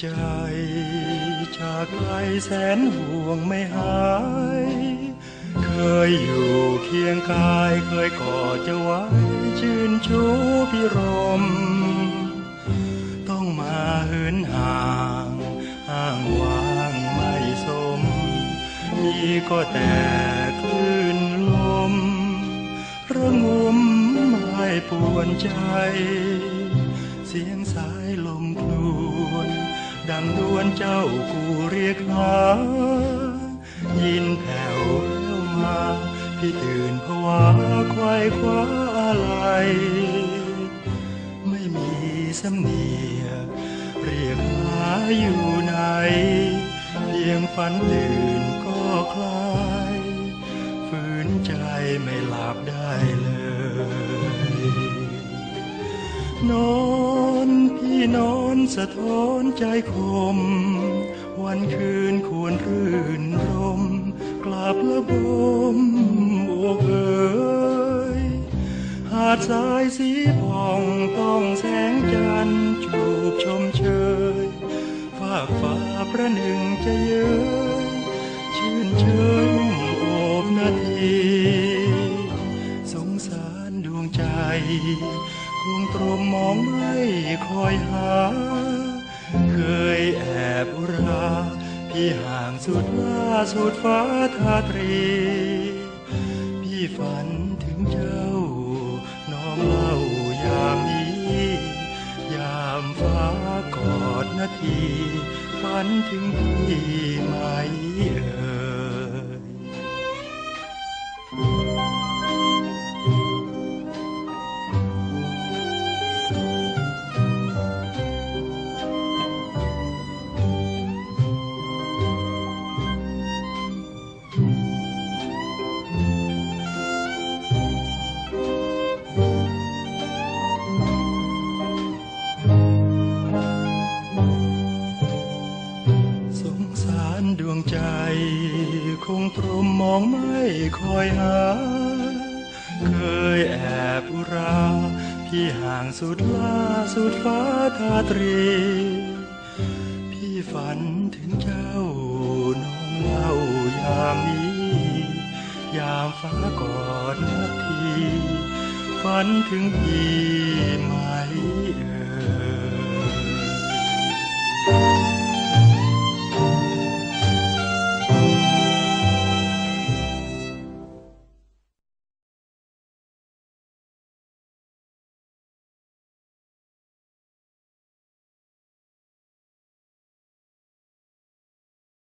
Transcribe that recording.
ใจจากไกลแสนห่วงไม่หาย เคยอยู่เคียงกายเคยกอดจะไว้ชื่นชูพิรม ต้องมาเหินห่างห่างวางไม่สม มีก็แต่คลื่นลมระงมให้ปวนใจ เสียงสายลมครวน ดังดวนเจ้ากูเรียกหา ยินแผ่วแว่วมา พี่ตื่นผวาควายคว้าอะไร ไม่มีสำเนียเรียกหาอยู่ไหน เพียงฝันตื่นก็คลาย ฝืนใจไม่หลับได้เลยนอนพี่ นอนสะท้อนใจคม วันคืนควรรื่นรม กลับละบมอกเอ๋ยหาดทรายสีผ่องต้องแสงจันทร์จูบชมเชยฝากฟ้าประหนึ่งจะเย้ยชื่นเชยนุ่มโอบนาที สงสารดวงใจ คงตรมมองไม่คอยหา เคยแอบอุรา พี่ห่างสุดล่าสุดฟ้าทาตรี พี่ฝันถึงเจ้า น้องเล่ายามนี้ ยามฟ้ากอดนาที ฝันถึงพี่มเคงตรมมองไม่คอยหา เคยแอบอุรา พี่ห่างสุดล่าสุดฟ้าทาตรี พี่ฝันถึงเจ้าน้องเล่ายามนี้ ยามฟ้ากอดนาที ฝันถึงพี่ไหม